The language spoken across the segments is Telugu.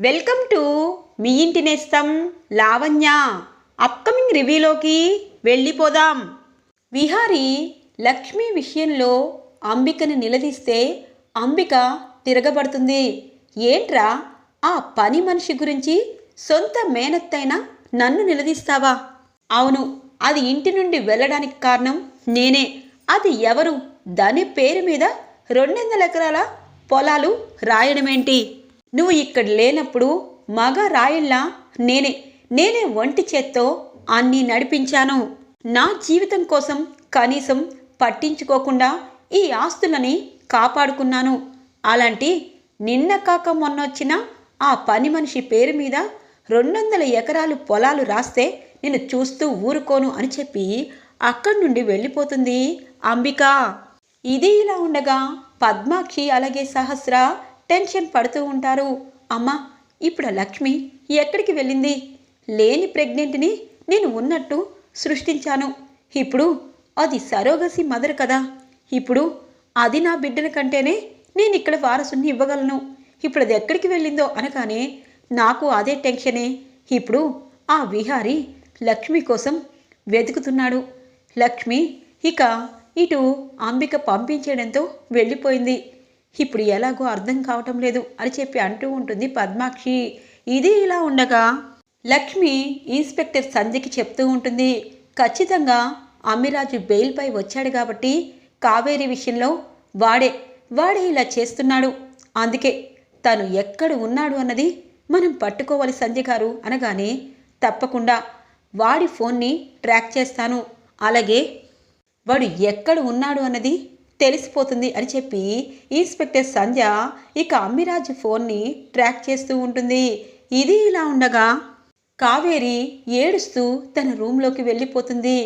వెల్కమ్ టు మీ ఇంటి నేస్తం లావణ్య. అప్కమింగ్ రివ్యూలోకి వెళ్ళిపోదాం. విహారి లక్ష్మి విషయంలో అంబికని నిలదీస్తే అంబిక తిరగబడుతుంది. ఏంట్రా ఆ పని మనిషి గురించి సొంత మేనత్తైన నన్ను నిలదీస్తావా? అవును అది ఇంటి నుండి వెళ్ళడానికి కారణం నేనే. అది ఎవరు? దాని పేరు మీద రెండొందల ఎకరాల పొలాలు రాయడమేంటి? నువ్వు ఇక్కడ లేనప్పుడు మగ రాయల్లా నేనే నేనే ఒంటి చేత్తో అన్నీ నడిపించాను. నా జీవితం కోసం కనీసం పట్టించుకోకుండా ఈ ఆస్తులని కాపాడుకున్నాను. అలాంటి నిన్న కాక మొన్న వచ్చిన ఆ పని మనిషి పేరు మీద రెండు వందల ఎకరాలు పొలాలు రాస్తే నేను చూస్తూ ఊరుకోను అని చెప్పి అక్కడి నుండి వెళ్ళిపోతుంది అంబిక. ఇది ఇలా ఉండగా పద్మాక్షి అలాగే సహస్ర టెన్షన్ పడుతూ ఉంటారు. అమ్మా ఇప్పుడు లక్ష్మి ఎక్కడికి వెళ్ళింది? లేని ప్రెగ్నెంట్ని నేను ఉన్నట్టు సృష్టించాను. ఇప్పుడు అది సరోగసి మదర్ కదా. ఇప్పుడు అది నా బిడ్డల కంటేనే నేను ఇక్కడ వారసుని ఇవ్వగలను. ఇప్పుడు అది ఎక్కడికి వెళ్ళిందో అనగానే నాకు అదే టెన్షనే. ఇప్పుడు ఆ విహారి లక్ష్మి కోసం వెతుకుతున్నాడు. లక్ష్మి ఇక ఇటు అంబిక పంపించేయడంతో వెళ్ళిపోయింది. ఇప్పుడు ఎలాగో అర్థం కావటం లేదు అని చెప్పి అంటూ ఉంటుంది పద్మాక్షి. ఇది ఇలా ఉండగా లక్ష్మి ఇన్స్పెక్టర్ సంధ్యకి చెప్తూ ఉంటుంది ఖచ్చితంగా అమ్మిరాజు బెయిల్పై వచ్చాడు కాబట్టి కావేరి విషయంలో వాడే వాడే ఇలా చేస్తున్నాడు. అందుకే తను ఎక్కడ ఉన్నాడు అన్నది మనం పట్టుకోవాలి సంధ్య గారు అనగానే తప్పకుండా వాడి ఫోన్ని ట్రాక్ చేస్తాను. అలాగే వాడు ఎక్కడ ఉన్నాడు అన్నది తెలిసిపోతుంది అని చెప్పి ఇన్స్పెక్టర్ సంధ్య ఇక అమ్మిరాజు ఫోన్ని ట్రాక్ చేస్తూ ఉంటుంది. ఇది ఇలా ఉండగా కావేరి ఏడుస్తూ తన రూమ్లోకి వెళ్ళిపోతుంది.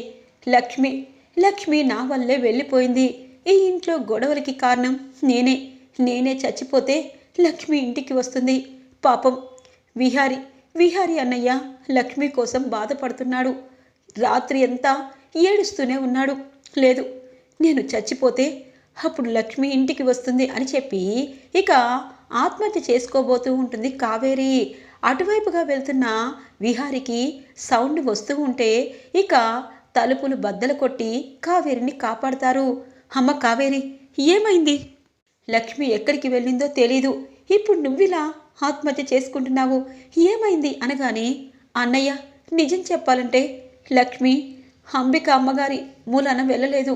లక్ష్మి లక్ష్మి నా వల్లే వెళ్ళిపోయింది. ఈ ఇంట్లో గొడవలకి కారణం నేనే. నేనే చచ్చిపోతే లక్ష్మి ఇంటికి వస్తుంది. పాపం. విహారి విహారి అన్నయ్య లక్ష్మి కోసం బాధపడుతున్నాడు. రాత్రి అంతా ఏడుస్తూనే ఉన్నాడు. లేదు నేను చచ్చిపోతే అప్పుడు లక్ష్మి ఇంటికి వస్తుంది అని చెప్పి ఇక ఆత్మహత్య చేసుకోబోతూ ఉంటుంది కావేరి. అటువైపుగా వెళ్తున్న విహారికి సౌండ్ వస్తూ ఉంటే ఇక తలుపులు బద్దలు కొట్టి కావేరిని కాపాడతారు. అమ్మ కావేరి ఏమైంది? లక్ష్మి ఎక్కడికి వెళ్ళిందో తెలీదు. ఇప్పుడు నువ్విలా ఆత్మహత్య చేసుకుంటున్నావు. ఏమైంది అనగానే అన్నయ్య నిజం చెప్పాలంటే లక్ష్మి అంబిక అమ్మగారి మూలన వెళ్ళలేదు.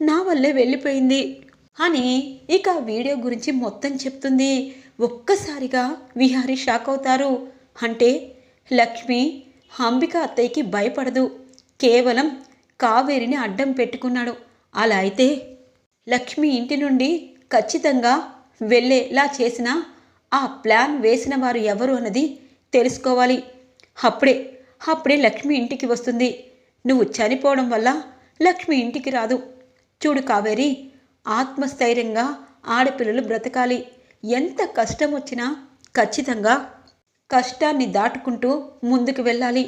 నా వల్లే వెళ్ళిపోయింది అని ఇక వీడియో గురించి మొత్తం చెప్తుంది. ఒక్కసారిగా విహారీ షాక్ అవుతారు. అంటే లక్ష్మి అంబిక అత్తయ్యకి భయపడదు. కేవలం కావేరిని అడ్డం పెట్టుకున్నాడు. అలా అయితే లక్ష్మి ఇంటి నుండి ఖచ్చితంగా వెళ్ళేలా చేసిన ఆ ప్లాన్ వేసిన వారు ఎవరు అన్నది తెలుసుకోవాలి. అప్పుడే అప్పుడే లక్ష్మి ఇంటికి వస్తుంది. నువ్వు చనిపోవడం వల్ల లక్ష్మి ఇంటికి రాదు. చూడు కావేరి? ఆత్మస్థైర్యంగా ఆడపిల్లలు బ్రతకాలి. ఎంత కష్టం వచ్చినా ఖచ్చితంగా కష్టాన్ని దాటుకుంటూ ముందుకు వెళ్ళాలి.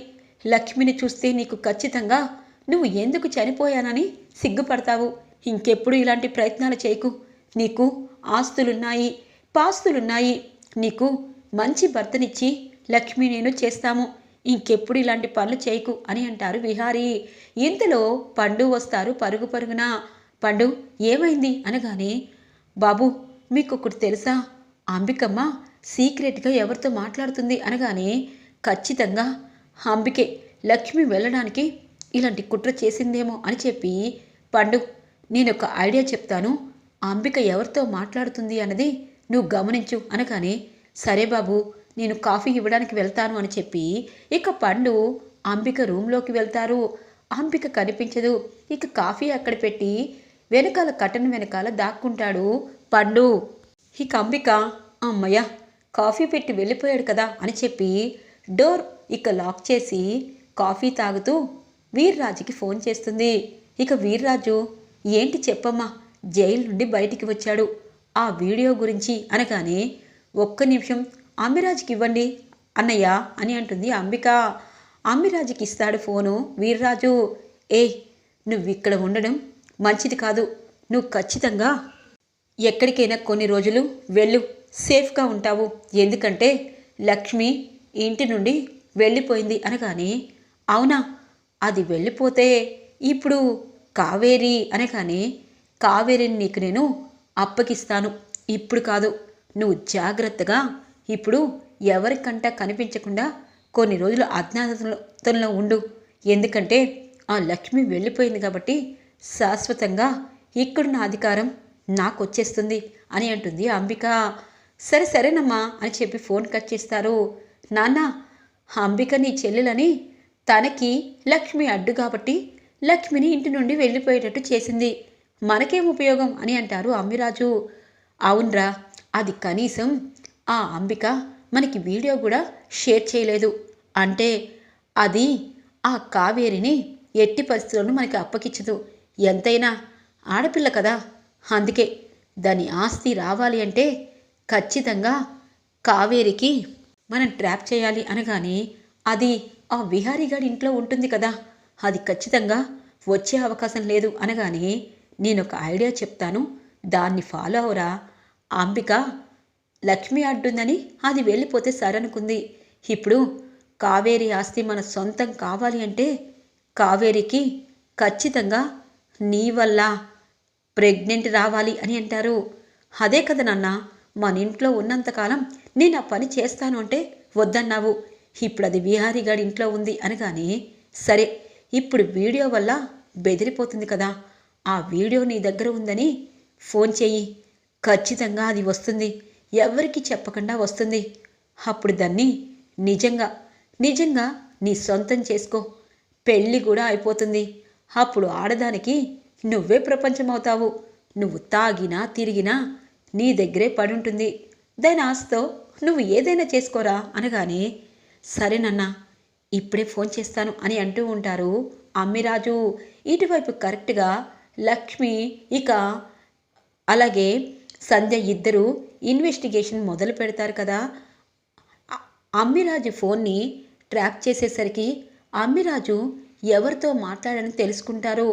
లక్ష్మిని చూస్తే నీకు ఖచ్చితంగా నువ్వు ఎందుకు చనిపోయానని సిగ్గుపడతావు? ఇంకెప్పుడు ఇలాంటి ప్రయత్నాలు చేయకు. నీకు ఆస్తులున్నాయి పాస్తులున్నాయి. నీకు మంచి భర్తనిచ్చి లక్ష్మి నేను చేస్తాము. ఇంకెప్పుడు ఇలాంటి పనులు చేయకు అని అంటారు విహారీ. ఇంతలో పండు వస్తారు పరుగు పరుగున? పండు ఏమైంది? అనగానే బాబు మీకు ఒకటి తెలుసా? అంబికమ్మ సీక్రెట్గా ఎవరితో మాట్లాడుతుంది? అనగానే ఖచ్చితంగా అంబికే లక్ష్మి వెళ్ళడానికి ఇలాంటి కుట్ర చేసిందేమో అని చెప్పి పండు నేను ఒక ఐడియా చెప్తాను. అంబిక ఎవరితో మాట్లాడుతుంది అన్నది నువ్వు గమనించు. అనగానే సరే బాబు నేను కాఫీ ఇవ్వడానికి వెళ్తాను అని చెప్పి ఇక పండు అంబిక రూమ్లోకి వెళ్తారు. అంబిక కనిపించదు. ఇక కాఫీ అక్కడ పెట్టి వెనకాల కటన్ వెనకాల దాక్కుంటాడు పండు. ఇక అంబిక అమ్మయ్య కాఫీ పెట్టి వెళ్ళిపోయాడు కదా అని చెప్పి డోర్ ఇక లాక్ చేసి కాఫీ తాగుతూ వీర్రాజుకి ఫోన్ చేస్తుంది. ఇక వీర్రాజు ఏంటి చెప్పమ్మా జైలు నుండి బయటికి వచ్చాడు. ఆ వీడియో గురించి అనగానే ఒక్క నిమిషం అమ్మిరాజుకి ఇవ్వండి అన్నయ్య అని అంటుంది అంబిక. అమ్మిరాజుకి ఇస్తాడు ఫోను వీర్రాజు. ఏయ్ నువ్వు ఇక్కడ ఉండడం మంచిది కాదు. నువ్వు ఖచ్చితంగా ఎక్కడికైనా కొన్ని రోజులు వెళ్ళు. సేఫ్గా ఉంటావు. ఎందుకంటే లక్ష్మి ఇంటి నుండి వెళ్ళిపోయింది అనగానే అవునా? అది వెళ్ళిపోతే ఇప్పుడు కావేరి అనగానే కావేరిని నీకు నేను అప్పగిస్తాను. ఇప్పుడు కాదు. నువ్వు జాగ్రత్తగా ఇప్పుడు ఎవరికంటా కనిపించకుండా కొన్ని రోజులు అజ్ఞాతంలో ఉండు. ఎందుకంటే ఆ లక్ష్మి వెళ్ళిపోయింది కాబట్టి శాశ్వతంగా ఇక్కడున్న అధికారం నాకు వచ్చేస్తుంది అని అంటుంది అంబిక. సరే సరేనమ్మా అని చెప్పి ఫోన్ కట్ చేస్తారు. నాన్న అంబిక నీ చెల్లెలని తనకి లక్ష్మి అడ్డు కాబట్టి లక్ష్మిని ఇంటి నుండి వెళ్ళిపోయేటట్టు చేసింది. మనకేం ఉపయోగం అని అంటారు అమ్మిరాజు అవునరా అది కనీసం ఆ అంబిక మనకి వీడియో కూడా షేర్ చేయలేదు. అంటే అది ఆ కావేరిని ఎట్టి పరిస్థితులను మనకి అప్పకిచ్చదు ఎంతైనా ఆడపిల్ల కదా? అందుకే దాని ఆస్తి రావాలి అంటే ఖచ్చితంగా కావేరికి మనం ట్రాప్ చేయాలి అనగానే అది ఆ విహారీగాడి ఇంట్లో ఉంటుంది కదా. అది ఖచ్చితంగా వచ్చే అవకాశం లేదు అనగానే నేను ఒక ఐడియా చెప్తాను. దాన్ని ఫాలో అవరా? అంబిక లక్ష్మి అడ్డుందని అది వెళ్ళిపోతే సరనుకుంది. ఇప్పుడు కావేరి ఆస్తి మన సొంతం కావాలి అంటే కావేరికి ఖచ్చితంగా నీ వల్ల ప్రెగ్నెంట్ రావాలి అని అంటారు. అదే కదా నాన్న మన ఇంట్లో ఉన్నంతకాలం నేను ఆ పని చేస్తాను అంటే వద్దన్నావు. ఇప్పుడు అది విహారీ గారి ఇంట్లో ఉంది అనగానే సరే ఇప్పుడు వీడియో వల్ల బెదిరిపోతుంది కదా. ఆ వీడియో నీ దగ్గర ఉందని ఫోన్ చేయి. ఖచ్చితంగా అది వస్తుంది. ఎవరికి చెప్పకుండా వస్తుంది. అప్పుడు దాన్ని నిజంగా నిజంగా నీ సొంతం చేసుకో. పెళ్ళి కూడా అయిపోతుంది. అప్పుడు ఆడదానికి నువ్వే ప్రపంచం అవుతావు నువ్వు తాగినా తిరిగినా నీ దగ్గరే పడుంటుంది. దాని ఆశతో నువ్వు ఏదైనా చేసుకోరా? అనగానే సరేనన్నా ఇప్పుడే ఫోన్ చేస్తాను అని అంటూ ఉంటారు అమ్మిరాజు. ఇటువైపు కరెక్ట్గా లక్ష్మి ఇక అలాగే సంధ్య ఇద్దరు ఇన్వెస్టిగేషన్ మొదలు పెడతారు కదా. అమ్మిరాజు ఫోన్ని ట్రాక్ చేసేసరికి అమ్మిరాజు ఎవరితో మాట్లాడని తెలుసుకుంటారు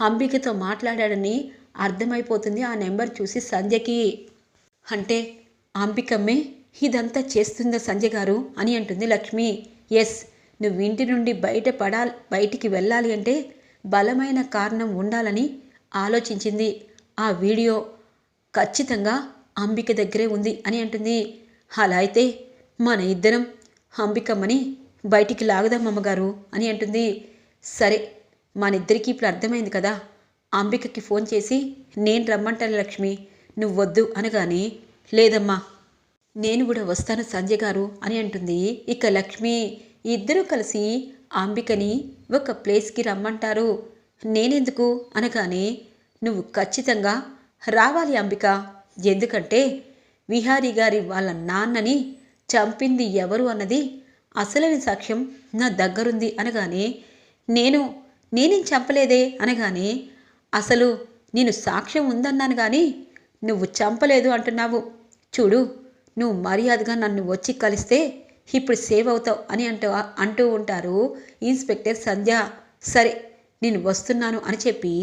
అంబికతో మాట్లాడాడని అర్థమైపోతుంది ఆ నెంబర్ చూసి సంధ్యకి. అంటే అంబికమ్మే ఇదంతా చేస్తుందా సంజయ్ గారు అని అంటుంది లక్ష్మి. ఎస్ నువ్వు ఇంటి నుండి బయట బయటికి వెళ్ళాలి అంటే బలమైన కారణం ఉండాలని ఆలోచించింది. ఆ వీడియో ఖచ్చితంగా అంబిక దగ్గరే ఉంది అని అంటుంది. అలా అయితే మన ఇద్దరం అంబికమ్మని బయటికి లాగుదాం అమ్మగారు అని అంటుంది. సరే మనిద్దరికీ ఇప్పుడు అర్థమైంది కదా. అంబికకి ఫోన్ చేసి నేను రమ్మంటాను లక్ష్మి నువ్వు వద్దు అనగానే లేదమ్మా నేను కూడా వస్తాను సంజయ్ గారు అని అంటుంది. ఇక లక్ష్మి ఇద్దరూ కలిసి అంబికని ఒక ప్లేస్కి రమ్మంటారు. నేనెందుకు? అనగానే నువ్వు ఖచ్చితంగా రావాలి అంబిక. ఎందుకంటే విహారీ గారి వాళ్ళ నాన్నని చంపింది ఎవరు అన్నది అసలైన సాక్ష్యం నా దగ్గరుంది అనగానే నేను నేనేం చంపలేదే? అనగానే అసలు నేను సాక్ష్యం ఉందన్నాను కానీ నువ్వు చంపలేదు అంటున్నావు. చూడు నువ్వు మర్యాదగా నన్ను వచ్చి కలిస్తే ఇప్పుడు సేవ్ అవుతావు అని అంటూ అంటూ ఉంటారు ఇన్స్పెక్టర్ సంధ్య. సరే నేను వస్తున్నాను అని చెప్పి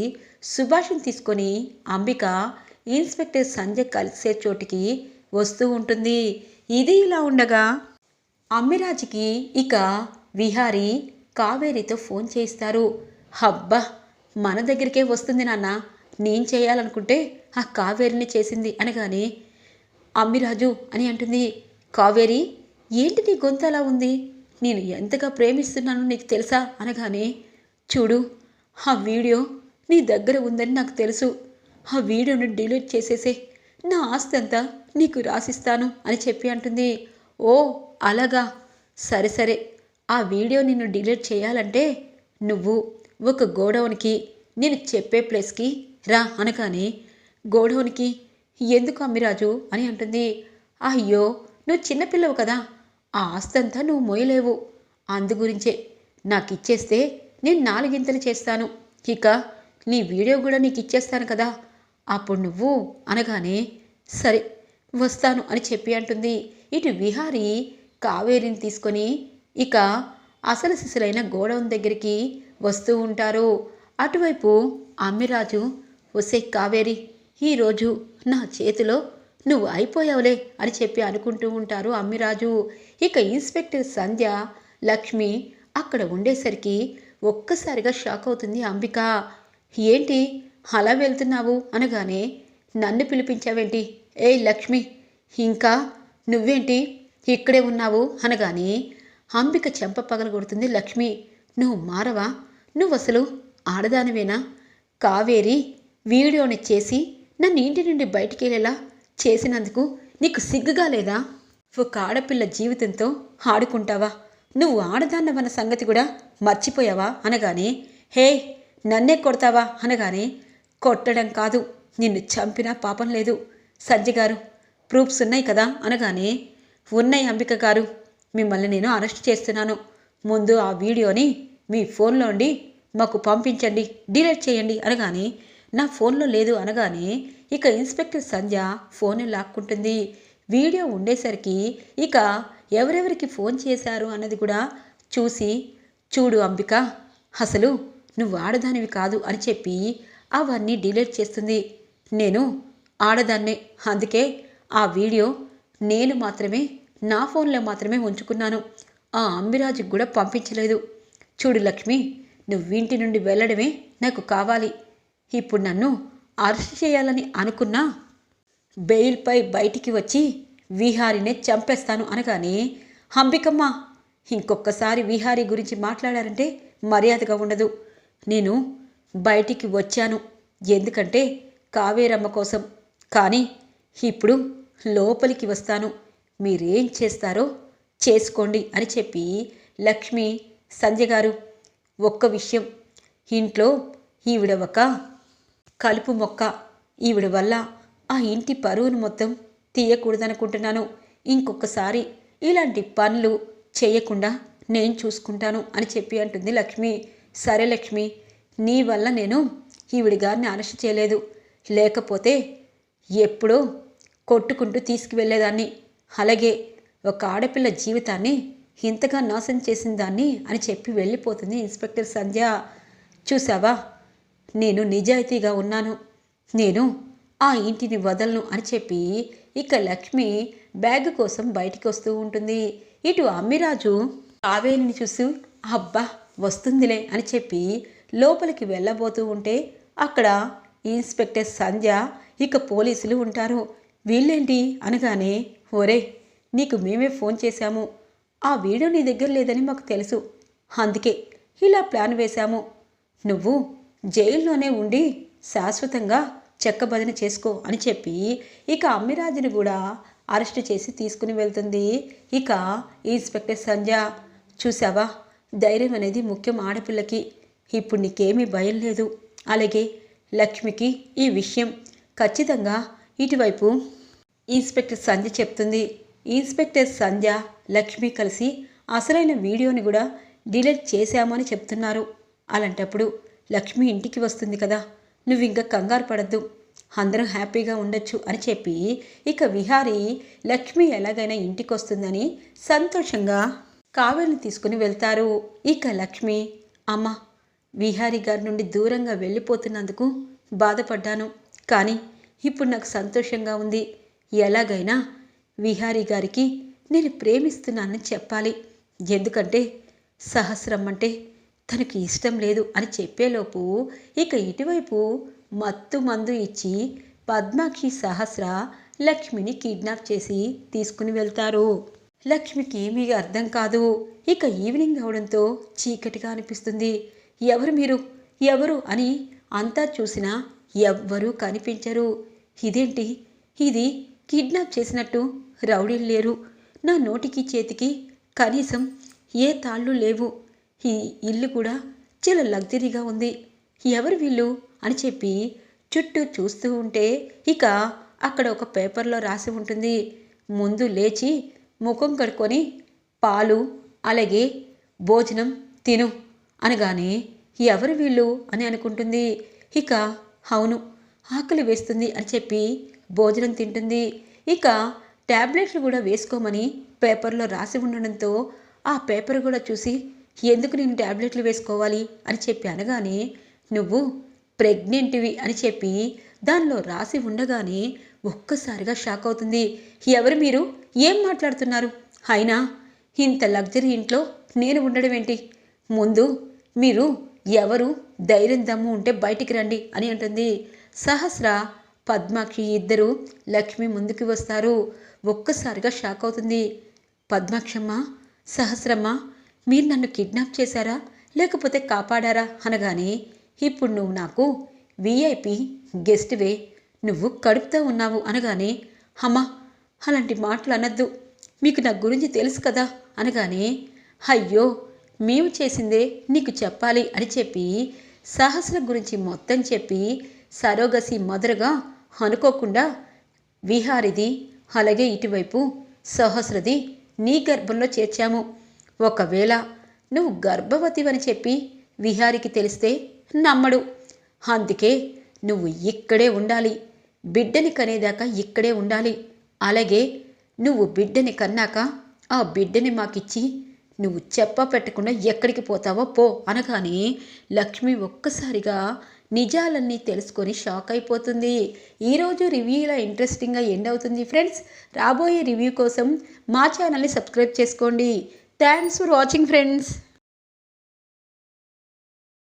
సుభాష్ని తీసుకొని అంబిక ఇన్స్పెక్టర్ సంధ్య కలిసే చోటికి వస్తూ ఉంటుంది. ఇది ఇలా ఉండగా అమ్మిరాజుకి ఇక విహారీ కావేరితో ఫోన్ చేయిస్తారు. హబ్బా మన దగ్గరికే వస్తుంది నాన్న. నేను చేయాలనుకుంటే ఆ కావేరిని చేసింది అనగానే అమ్మిరాజు అని అంటుంది. కావేరి ఏంటి నీ గొంతు అలా ఉంది? నేను ఎంతగా ప్రేమిస్తున్నానో నీకు తెలుసా? అనగానే చూడు ఆ వీడియో నీ దగ్గర ఉందని నాకు తెలుసు. ఆ వీడియోను డిలీట్ చేసేసే నా ఆస్తి అంతా నీకు రాసిస్తాను అని చెప్పి అంటుంది. ఓ అలాగా. సరే సరే. ఆ వీడియో నిన్ను డిలీట్ చేయాలంటే నువ్వు ఒక గోడౌన్కి నేను చెప్పే ప్లేస్కి రా అనగానే గోడౌన్కి ఎందుకు అమ్మిరాజు? అని అంటుంది. అయ్యో నువ్వు చిన్నపిల్లవు కదా ఆ ఆస్తంతా నువ్వు మోయలేవు. అందు గురించే నాకు ఇచ్చేస్తే నేను నాలుగింతలు చేస్తాను. ఇక నీ వీడియో కూడా నీకు ఇచ్చేస్తాను కదా అప్పుడు నువ్వు అనగానే సరే వస్తాను అని చెప్పి అంటుంది. ఇటు విహారి కావేరిని తీసుకొని ఇక అసలు సిసలైన గోడౌన్ దగ్గరికి వస్తూ ఉంటారు. అటువైపు అమ్మిరాజు ఒసే కావేరి ఈరోజు నా చేతిలో నువ్వు అయిపోయావులే అని చెప్పి అనుకుంటూ ఉంటారు అమ్మిరాజు. ఇక ఇన్స్పెక్టర్ సంధ్య లక్ష్మి అక్కడ ఉండేసరికి ఒక్కసారిగా షాక్ అవుతుంది అంబిక. ఏంటి అలా వెళ్తున్నావు? అనగానే నన్ను పిలిపించావేంటి? ఏ లక్ష్మి ఇంకా నువ్వేంటి? ఇక్కడే ఉన్నావు? అనగానే అంబిక చెంప పగలగొడుతుంది లక్ష్మి నువ్వు మారవా? నువ్వు అసలు ఆడదానివేనా? కావేరి వీడియోని చేసి నన్ను ఇంటి నుండి బయటికి వెళ్ళేలా చేసినందుకు నీకు సిగ్గుగా లేదా? ఒక ఆడపిల్ల జీవితంతో ఆడుకుంటావా? నువ్వు ఆడదాన్నవన్న సంగతి కూడా మర్చిపోయావా? అనగానే హే నన్నే కొడతావా? అనగానే కొట్టడం కాదు నిన్ను చంపినా పాపం లేదు. సజ్జగారు గారు ప్రూఫ్స్ ఉన్నాయి కదా? అనగానే ఉన్నాయి అంబిక గారు. మిమ్మల్ని నేను అరెస్ట్ చేస్తున్నాను. ముందు ఆ వీడియోని మీ ఫోన్లోండి మాకు పంపించండి డిలీట్ చేయండి అనగానే నా ఫోన్లో లేదు అనగానే ఇక ఇన్స్పెక్టర్ సంధ్య ఫోన్ లాక్కుంటుంది. వీడియో ఉండేసరికి ఇక ఎవరెవరికి ఫోన్ చేశారు అన్నది కూడా చూసి చూడు అంబిక అసలు నువ్వు ఆడదానివి కాదు అని చెప్పి అవన్నీ డిలీట్ చేస్తుంది. నేను ఆడదాన్నే అందుకే ఆ వీడియో నేను మాత్రమే నా ఫోన్లో మాత్రమే ఉంచుకున్నాను. ఆ అంబిరాజుకి కూడా పంపించలేదు. చూడు లక్ష్మి నువ్వు ఇంటి నుండి వెళ్ళడమే నాకు కావాలి. ఇప్పుడు నన్ను అరెస్ట్ చేయాలని అనుకున్నా బెయిల్పై బయటికి వచ్చి విహారినే చంపేస్తాను అనగానే అంబికమ్మ ఇంకొకసారి విహారి గురించి మాట్లాడారంటే మర్యాదగా ఉండదు. నేను బయటికి వచ్చాను. ఎందుకంటే కావేరమ్మ కోసం. కానీ ఇప్పుడు లోపలికి వస్తాను. మీరేం చేస్తారో చేసుకోండి అని చెప్పి లక్ష్మి సంధ్య గారు ఒక్క విషయం. ఇంట్లో ఈవిడ ఒక కలుపు మొక్క. ఈవిడ వల్ల ఆ ఇంటి పరువును మొత్తం తీయకూడదనుకుంటున్నాను. ఇంకొకసారి ఇలాంటి పనులు చేయకుండా నేను చూసుకుంటాను అని చెప్పి అంటుంది లక్ష్మి. సరే లక్ష్మి నీ వల్ల నేను ఈవిడి గారిని అరెస్ట్ చేయలేదు. లేకపోతే ఎప్పుడో కొట్టుకుంటూ తీసుకువెళ్ళేదాన్ని. అలాగే ఒక ఆడపిల్ల జీవితాన్ని ఇంతగా నాశనం చేసిన దాన్ని అని చెప్పి వెళ్ళిపోతుంది ఇన్స్పెక్టర్ సంధ్య. చూసావా? నేను నిజాయితీగా ఉన్నాను. నేను ఆ ఇంటిని వదలను అని చెప్పి ఇక లక్ష్మి బ్యాగ్ కోసం బయటికి వస్తూ ఉంటుంది. ఇటు అమ్మిరాజు కావేరిని చూసి అబ్బా వస్తుందిలే అని చెప్పి లోపలికి వెళ్ళబోతూ ఉంటే అక్కడ ఇన్స్పెక్టర్ సంధ్య ఇక పోలీసులు ఉంటారు. వీళ్ళేంటి? అనగానే ఓరే నీకు మేమే ఫోన్ చేశాము. ఆ వీడియో నీ దగ్గర లేదని మాకు తెలుసు. అందుకే ఇలా ప్లాన్ వేశాము. నువ్వు జైల్లోనే ఉండి శాశ్వతంగా చెక్కబదిన చేసుకో అని చెప్పి ఇక అమ్మిరాజుని కూడా అరెస్ట్ చేసి తీసుకుని వెళ్తుంది. ఇక ఇన్స్పెక్టర్ సంజ చూసావా ధైర్యం అనేది ముఖ్యం ఆడపిల్లకి. ఇప్పుడు నీకేమీ భయం లేదు. అలాగే లక్ష్మికి ఈ విషయం ఖచ్చితంగా ఇటువైపు ఇన్స్పెక్టర్ సంధ్య చెప్తుంది. ఇన్స్పెక్టర్ సంధ్య లక్ష్మి కలిసి అసలైన వీడియోని కూడా డిలీట్ చేశామని చెప్తున్నారు. అలాంటప్పుడు లక్ష్మి ఇంటికి వస్తుంది కదా నువ్వు ఇంకా కంగారు పడద్దు. అందరం హ్యాపీగా ఉండొచ్చు అని చెప్పి ఇక విహారి లక్ష్మి ఎలాగైనా ఇంటికి వస్తుందని సంతోషంగా కావేరిని తీసుకుని వెళ్తారు. ఇక లక్ష్మి అమ్మ విహారి గారి నుండి దూరంగా వెళ్ళిపోతున్నందుకు బాధపడ్డాను. కానీ ఇప్పుడు నాకు సంతోషంగా ఉంది. ఎలాగైనా విహారీ గారికి నేను ప్రేమిస్తున్నానని చెప్పాలి. ఎందుకంటే సహస్రం అంటే తనకి ఇష్టం లేదు అని చెప్పేలోపు ఇక ఇటువైపు మత్తు మందు ఇచ్చి పద్మాక్షి సహస్ర లక్ష్మిని కిడ్నాప్ చేసి తీసుకుని వెళ్తారు. లక్ష్మికి మీకు అర్థం కాదు. ఇక ఈవినింగ్ అవడంతో చీకటిగా అనిపిస్తుంది. ఎవరు మీరు? ఎవరు? అని అంతా చూసినా ఎవ్వరూ కనిపించరు. ఇదేంటి? ఇది కిడ్నాప్ చేసినట్టు రౌడీలు లేరు. నా నోటికి చేతికి కనీసం ఏ తాళ్ళు లేవు. ఈ ఇల్లు కూడా చాలా లగ్జరీగా ఉంది. ఎవరు వీళ్ళు అని చెప్పి చుట్టూ చూస్తూ ఉంటే ఇక అక్కడ ఒక పేపర్లో రాసి ఉంటుంది. ముందు లేచి ముఖం కడుక్కొని పాలు అలాగే భోజనం తిను అనగానే ఎవరు వీళ్ళు అని అనుకుంటుంది. ఇక అవును ఆకలి వేస్తుంది అని చెప్పి భోజనం తింటుంది. ఇక ట్యాబ్లెట్లు కూడా వేసుకోమని పేపర్లో రాసి ఉండడంతో ఆ పేపర్ కూడా చూసి ఎందుకు నేను ట్యాబ్లెట్లు వేసుకోవాలి? అని చెప్పి అనగానే నువ్వు ప్రెగ్నెంట్వి అని చెప్పి దానిలో రాసి ఉండగానే ఒక్కసారిగా షాక్ అవుతుంది. ఎవరు మీరు? ఏం మాట్లాడుతున్నారు? అయినా ఇంత లగ్జరీ ఇంట్లో నేను ఉండడం ఏంటి? ముందు మీరు ఎవరు? ధైర్యం దమ్ము ఉంటే బయటికి రండి అని అంటుంది. సహస్ర పద్మాక్షి ఇద్దరు లక్ష్మి ముందుకు వస్తారు. ఒక్కసారిగా షాక్ అవుతుంది. పద్మాక్షమ్మ సహస్రమ్మ మీరు నన్ను కిడ్నాప్ చేశారా? లేకపోతే కాపాడారా? అనగానే ఇప్పుడు నువ్వు నాకు విఐపి గెస్ట్వే నువ్వు కడుపుతో ఉన్నావు అనగానే అమ్మా అలాంటి మాటలు అనద్దు. మీకు నా గురించి తెలుసు కదా? అనగానే అయ్యో మేము చేసిందే నీకు చెప్పాలి అని చెప్పి సహస్ర గురించి మొత్తం చెప్పి సరోగసి మొదలుగా అనుకోకుండా విహారిది అలాగే ఇటువైపు సహస్రది నీ గర్భంలో చేర్చాము. ఒకవేళ నువ్వు గర్భవతివని చెప్పి విహారికి తెలిస్తే నమ్మడు. అందుకే నువ్వు ఇక్కడే ఉండాలి. బిడ్డని కనేదాకా ఇక్కడే ఉండాలి. అలాగే నువ్వు బిడ్డని కన్నాక ఆ బిడ్డని మాకిచ్చి నువ్వు చెప్ప పెట్టకుండా ఎక్కడికి పోతావో పో అనగానే లక్ష్మి ఒక్కసారిగా నిజాలన్నీ తెలుసుకొని షాక్ అయిపోతుంది. ఈరోజు రివ్యూ ఇలా ఇంట్రెస్టింగ్గా ఎండ్ అవుతుంది ఫ్రెండ్స్ రాబోయే రివ్యూ కోసం మా ఛానల్ని సబ్స్క్రైబ్ చేసుకోండి. Thanks for watching friends